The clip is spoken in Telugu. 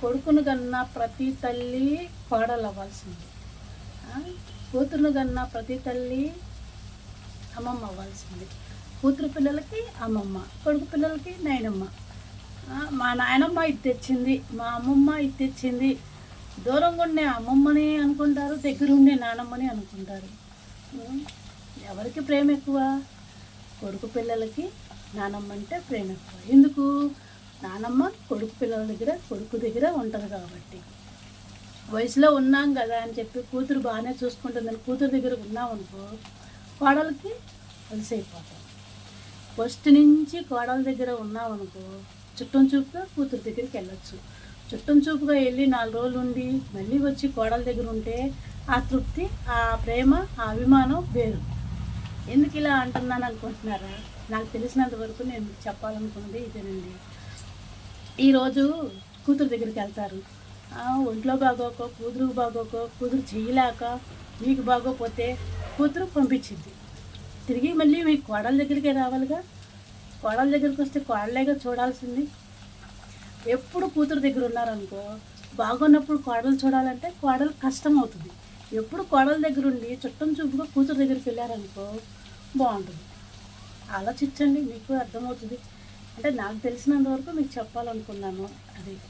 కొడుకును కన్నా ప్రతి తల్లి కోడలు అవ్వాల్సింది కూతురును కన్నా ప్రతి తల్లి అమ్మమ్మ అవ్వాల్సింది కూతురు పిల్లలకి అమ్మమ్మ కొడుకు పిల్లలకి నాయనమ్మ. మా నాయనమ్మ ఇది తెచ్చింది మా అమ్మమ్మ ఇది తెచ్చింది. దూరంగా ఉండే అమ్మమ్మని అనుకుంటారు దగ్గర ఉండే నానమ్మని అనుకుంటారు. ఎవరికి ప్రేమ ఎక్కువ కొడుకు పిల్లలకి నానమ్మ అంటే ప్రేమ ఎక్కువ ఎందుకు? నానమ్మ కొడుకు పిల్లల దగ్గర కొడుకు దగ్గర ఉంటుంది కాబట్టి. వయసులో ఉన్నాం కదా అని చెప్పి కూతురు బాగానే చూసుకుంటుందని కూతురు దగ్గర ఉన్నాం అనుకో కోడలకి వలసైపోతాం ఫస్ట్ నుంచి కోడల దగ్గర ఉన్నాం అనుకో చుట్టం చూపుగా కూతురు దగ్గరికి వెళ్ళొచ్చు. చుట్టం చూపుగా వెళ్ళి నాలుగు రోజులు ఉండి మళ్ళీ వచ్చి కోడల దగ్గర ఉంటే ఆ తృప్తి ఆ ప్రేమ ఆ అభిమానం వేరు. ఎందుకు ఇలా అంటున్నాను అనుకుంటున్నారా? నాకు తెలిసినంత వరకు నేను చెప్పాలనుకున్నది ఇదేనండి. ఈరోజు కూతురు దగ్గరికి వెళ్తారు. ఒంట్లో బాగోకో కూతురు బాగోకో కూతురు చెయ్యలేక మీకు బాగోపోతే కూతురు పంపించింది. తిరిగి మళ్ళీ మీ కోడల దగ్గరికే రావాలిగా? కోడల దగ్గరికి వస్తే కోడలేగా చూడాల్సింది. ఎప్పుడు కూతురు దగ్గర ఉన్నారనుకో బాగున్నప్పుడు కోడలు చూడాలంటే కోడలు కష్టం అవుతుంది. ఎప్పుడు కోడల దగ్గర ఉండి చుట్టం చూపుగా కూతురు దగ్గరికి వెళ్ళారనుకో బాగుంటుంది. ఆలోచించండి మీకు అర్థమవుతుంది. అంటే నాకు తెలిసినంత వరకు మీకు చెప్పాలనుకున్నాను. అది